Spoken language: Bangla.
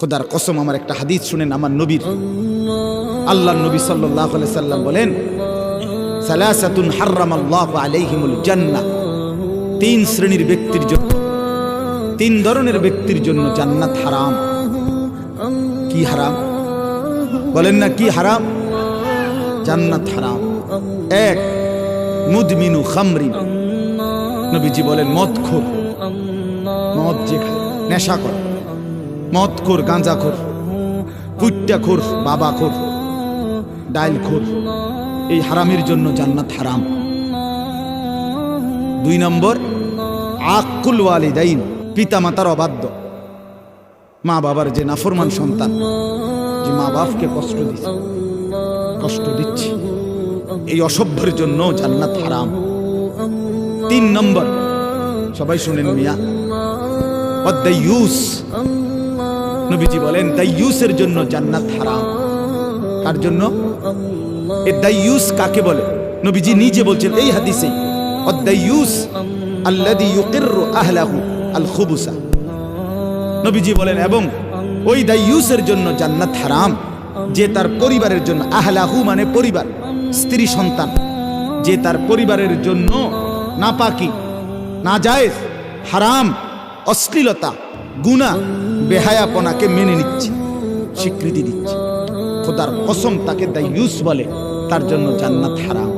খোদার কসম, আমার একটা হাদিস শুনেন, আমার নবীর। আল্লাহ নবী সাল্লাহ সাল্লাম বলেন, সালাসাতুন হার্রাম আল্লাহ আলাইহিমুল জান্নাহ। তিন শ্রেণির ব্যক্তির জন্য, তিন ধরনের ব্যক্তির জন্য জান্নাত হারাম। কি হারাম? বলেন না কি হারাম? জান্নাত হারাম। এক, মুদমিনু খামরিন। নবীজি বলেন, মদ খোর। মদ যে নেশা করে। মদ খোর, গাঁজা খোর কুইট্টা খোর, বাবা খোর, ডাইল খোর, এই হারামের জন্য জান্নাত হারাম। দুই নম্বর, আকুল ওয়ালিদাইন পিতা মাতার অবাধ্য। মা বাবার যে নাফরমান সন্তান, যে মা বাপকে কষ্ট দিচ্ছে কষ্ট দিচ্ছে, এই অসভ্যের জন্য জান্নাত হারাম। তিন নম্বর, সবাই শুনেন মিয়া ইউস নবীজি বলেন, দাইয়ুসের জন্য জান্নাত হারাম। কার জন্য? এ দাইয়ুস কাকে বলে? নবীজি নিজে বলছেন এই হাদিসে অদ্দাইয়ুস আল্লাযী ইউকিররু আহলাহু আল খুবুসা নবীজি বলেন, এবং ওই দাইয়ুসের জন্য জান্নাত হারাম, যে তার পরিবারের জন্য, আহলাহু মানে পরিবার, স্ত্রী, সন্তান। যে তার পরিবারের জন্য নাপাকি, নাজায়েজ, হারাম, অশ্লীলতা গুণা বেহায়াপনাকে মেনে নিচ্ছে স্বীকৃতি দিচ্ছে। খোদার কসম তাকে দাইয়ুস বলে তার জন্য জান্নাত হারাম।